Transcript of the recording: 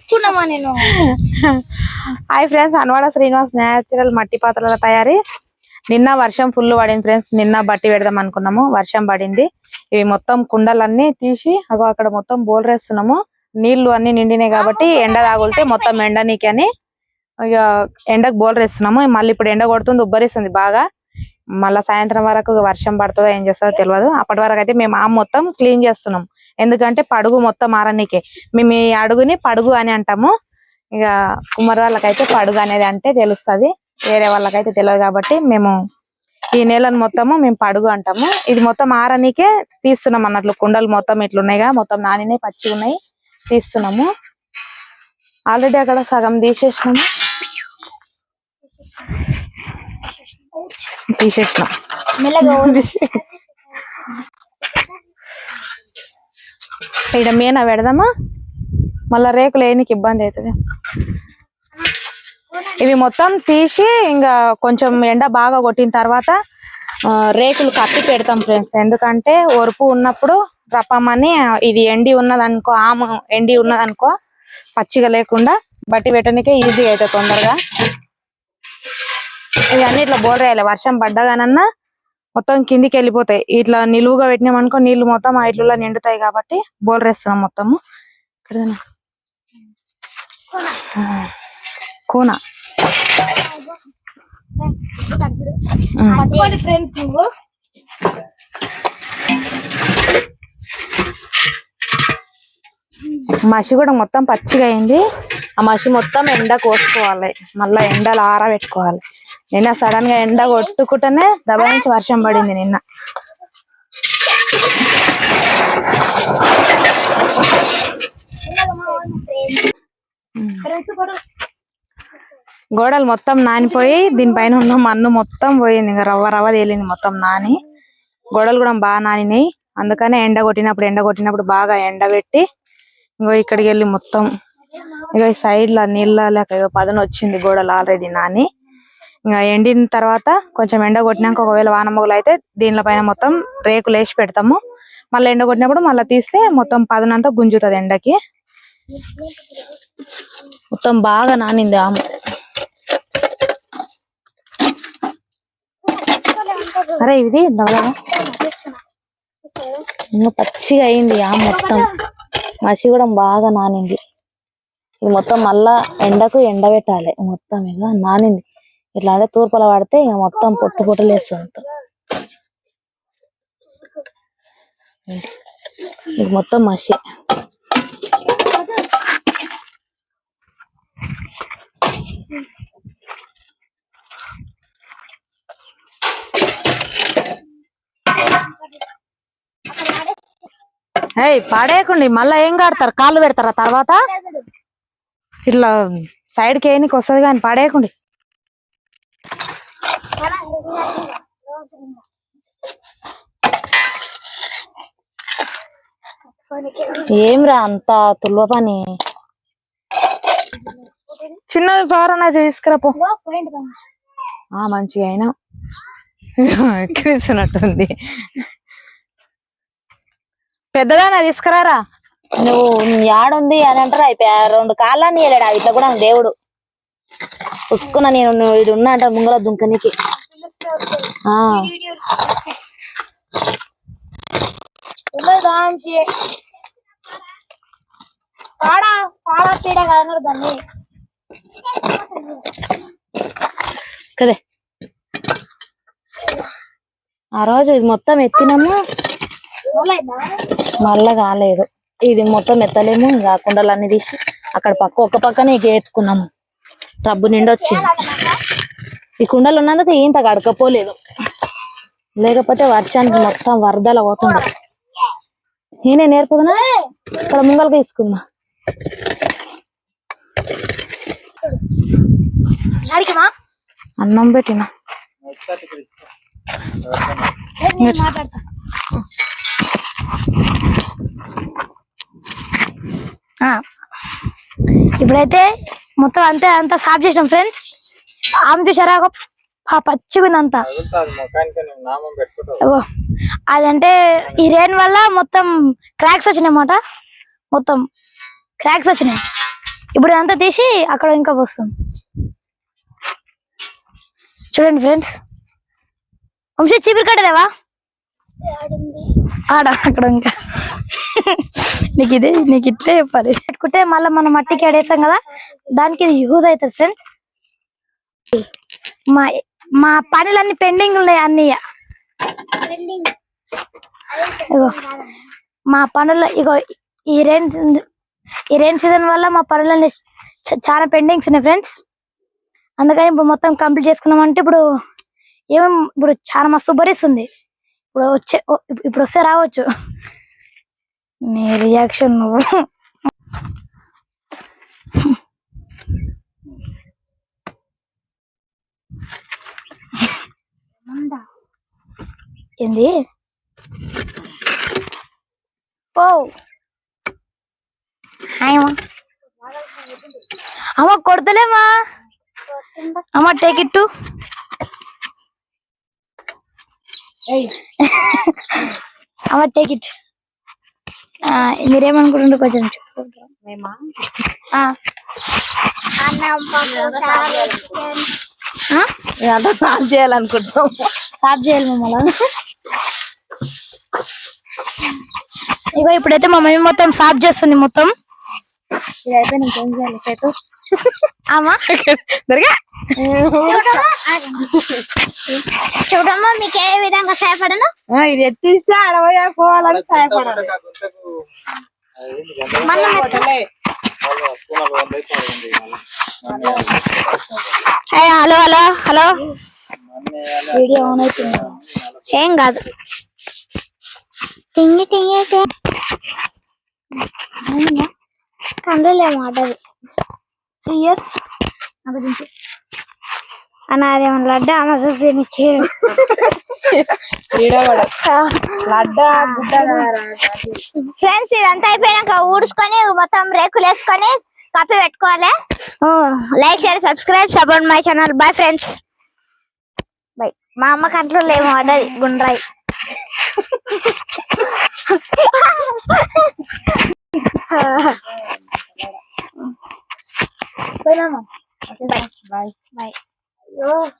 చూసుకున్నామా నేను? Hi friends Anwada Srinivas natural మట్టి పాత్రల తయారీ. నిన్న వర్షం ఫుల్ పడింది ఫ్రెండ్స్. నిన్న బట్టి పెడదాం అనుకున్నాము. వర్షం పడింది. ఇవి మొత్తం కుండలన్నీ తీసి అగో అక్కడ మొత్తం బోల్రేస్తున్నాము నీళ్ళు అన్ని నిండినాయి కాబట్టి ఎండ తాగులితే మొత్తం ఎండనీకి అని ఇక ఎండకు బోల్రేస్తున్నాము మళ్ళీ ఇప్పుడు ఎండ కొడుతుంది ఉబ్బరిస్తుంది బాగా. మళ్ళీ సాయంత్రం వరకు వర్షం పడుతుందో ఏం చేస్తుందో తెలియదు. అప్పటి వరకు అయితే మేము ఆ మొత్తం క్లీన్ చేస్తున్నాం. ఎందుకంటే పడుగు మొత్తం ఆరనీకే. మేము ఈ అడుగుని పడుగు అని అంటాము. ఇక కుమ్మరి వాళ్ళకైతే పడుగు అనేది అంటే తెలుస్తది. వేరే వాళ్ళకైతే తెలియదు కాబట్టి మేము ఈ నెలను మొత్తము మేము పడుగు అంటాము. ఇది మొత్తం ఆరనీకే తీస్తున్నాం అన్నట్లు కుండలు మొత్తం ఇట్లున్నాయిగా. మొత్తం నానినాయి పచ్చి ఉన్నాయి. తీస్తున్నాము. ఆల్రెడీ అక్కడ సగం తీసేసినాము. తీసేసినాం. ఇక్కడ మీన పెడదామా? మళ్ళా రేకులు వేయనికి ఇబ్బంది అవుతుంది ఇవి మొత్తం తీసి ఇంకా కొంచెం ఎండ బాగా కొట్టిన తర్వాత రేకులు కప్పి పెడతాం ఫ్రెండ్స్. ఎందుకంటే ఒరుపు ఉన్నప్పుడు రప్పమని ఇది ఎండి ఉన్నదనుకో ఆము ఎండి ఉన్నదనుకో పచ్చిగా లేకుండా బట్టి పెట్టడానికే ఈజీ అవుతుంది తొందరగా. ఇవన్నీ ఇట్లా బోర్ వేయాలి. వర్షం పడ్డగానన్నా మొత్తం కిందికి వెళ్ళిపోతాయి. ఇట్లా నిలువుగా పెట్టినామనుకో నీళ్ళు మొత్తం ఆ ఇట్లలో నిండుతాయి కాబట్టి బోల్ వేస్తున్నాం మొత్తము. కూన. మసి కూడా మొత్తం పచ్చిగా అయింది. ఆ మసి మొత్తం ఎండ కోసుకోవాలి. మళ్ళా ఎండలు ఆరబెట్టుకోవాలి. నిన్న సడన్గా ఎండ కొట్టుకుంటేనే నుంచి వర్షం పడింది నిన్న. గోడలు మొత్తం నానిపోయి దీనిపైన ఉన్న మన్ను మొత్తం పోయింది. ఇంకా రవ్వ రవ్వ తేలింది మొత్తం నాని. గోడలు కూడా బాగా నానినాయి. అందుకనే ఎండ కొట్టినప్పుడు ఎండ కొట్టినప్పుడు బాగా ఎండబెట్టి ఇంకో ఇక్కడికి వెళ్ళి మొత్తం. ఇక సైడ్లో నీళ్ళ లేక పదన వచ్చింది గోడలు ఆల్రెడీ నాని. ఎండిన తర్వాత కొంచెం ఎండ కొట్టినాక ఒకవేళ వాన మొగలు అయితే దీనిపైన పైన మొత్తం రేకులు వేసి పెడతాము. మళ్ళీ ఎండ కొట్టినప్పుడు మళ్ళీ తీస్తే మొత్తం పదునంతా గుంజుతుంది ఎండకి. మొత్తం బాగా నానింది ఆమె. అరే ఇది ఇంకా పచ్చిగా అయింది ఆ మొత్తం. మసి కూడా బాగా నానింది. ఇది మొత్తం మళ్ళా ఎండకు ఎండబెట్టాలి. మొత్తం ఇక నానింది. ఇట్లా అంటే తూర్పుల పడితే ఇక మొత్తం పొట్టు పొట్టులు వేస్తుంది మొత్తం. ఇది మొత్తం మసి ఏయ్ పాడేయకండి. మళ్ళా ఏం కడతారు? కాళ్ళు పెడతారా తర్వాత? ఇట్లా సైడ్కి వేయనికి వస్తుంది కానీ పాడేయకండి. ఏమ్రా అంత తుల్వ పని? చిన్నది పారన తీసుకురాపో. ఆ మంచిగా అయినా. ఎక్కిరిస్తున్నట్టుంది. పెద్దదానా తీసుకురారా? నువ్వు యాడుంది అని అంటారు అయిపోయా రెండు కాళ్ళని వెళ్ళాడు ఇట్లా కూడా దేవుడు. పుసుకున్న నేను ఇడు ఉన్నా అంట ముంగల దుంకనికి. ఆ. కదే. ఆ రోజు ఇది మొత్తం ఎత్తినాము? మళ్ళా కాలేదు. ఇది మొత్తం ఎత్తలేము ఇంకా కుండలన్నీ తీసి అక్కడ పక్క ఒక్క పక్కనే ఇక ఎత్తుకున్నాము. రబ్బు నిండి వచ్చింది. ఈ కుండలు ఉన్నందుకు ఇంత గడకపోలేదు లేకపోతే వర్షానికి మొత్తం వరదల పోతుంది నేనే నేర్పుతున్నా ఇక్కడ ముంగలకి తీసుకున్నా అన్నం పెట్టిన. మాట్లాడతా. ఆ, ఇప్పుడైతే మొత్తం అంతే అంతా సాఫ్ చేసాం ఫ్రెండ్స్ ఆమె చూసారా? ఒక పచ్చిగా అదంటే ఈ రెయిన్ వల్ల మొత్తం క్రాక్స్ వచ్చినాయి అన్నమాట మొత్తం క్రాక్స్ వచ్చినాయి. ఇప్పుడు అంతా తీసి అక్కడ ఇంకా పోస్తాం. చూడండి ఫ్రెండ్స్ వంశీ చీపురు కట్టదేవా ఆడ అక్కడ ఇంకా. నీకు ఇదే నీకు ఇట్లే చెప్పాలి. పెట్టుకుంటే మళ్ళీ మనం మట్టికి ఆడేసాం కదా దానికి ఇది యూజ్ అవుతుంది ఫ్రెండ్స్ మా మా పనులన్నీ పెండింగ్ ఉన్నాయి అన్ని ఇగో మా పనులు ఇగో ఈ రెయిన్ ఈ రెయిన్ సీజన్ వల్ల మా పనులన్నీ చాలా పెండింగ్స్ ఉన్నాయి ఫ్రెండ్స్ అందుకని ఇప్పుడు మొత్తం కంప్లీట్ చేసుకున్నామంటే ఇప్పుడు ఏమేం ఇప్పుడు చాలా మస్తు భరిస్తుంది ఇప్పుడు వచ్చే ఇప్పుడు వస్తే రావచ్చు. నీ రియాక్షన్ నువ్వు. ఏంది? ఓ అమ్మ. కొడతలేమా అమ్మ టేక్ ఇట్ టు అమ్మ టేక్ ఇట్ మీరేమనుకుంటుండ్రు కొంచెం చెప్పు. మేమా? ఆ, ఆ? ఇదంతా సాల్వ్ చేయాలనుకుంటున్నాం. సాఫ్ చేయాలి మమ్మల్ని. ఇగో ఇప్పుడైతే మా మమ్మీ మొత్తం సాఫ్ చేస్తుంది మొత్తం. ఇది అయిపోయి ఇంకేం చేయాలి ఆమా దొరికా? చూడమ్మా. మీకు ఏ విధంగా సహాయపడను? ఆ, ఇది ఎత్తిస్తే అడవయా పోవాలని సహాయపడాలి hello hello hello. Video on అవుతుంది. ఏం కాదు. టింగి టింగి కండ్రులేమో ఆటది సియర్ నాకు దించు అన్న అదేమన్నా లడ్డా అమ్మ చూపించి ఫ్రెండ్స్ ఇదంతా అయిపోయినాక ఊడ్చుకొని మొత్తం రేకులు వేసుకొని కప్పి పెట్టుకోవాలి. Like share subscribe support my channel. Bye friends. Bye మా అమ్మ కంట్లో లేము అడ్డది గుండ్రాయి. Okay na. Okay, bye. Bye. Bye. Ayun.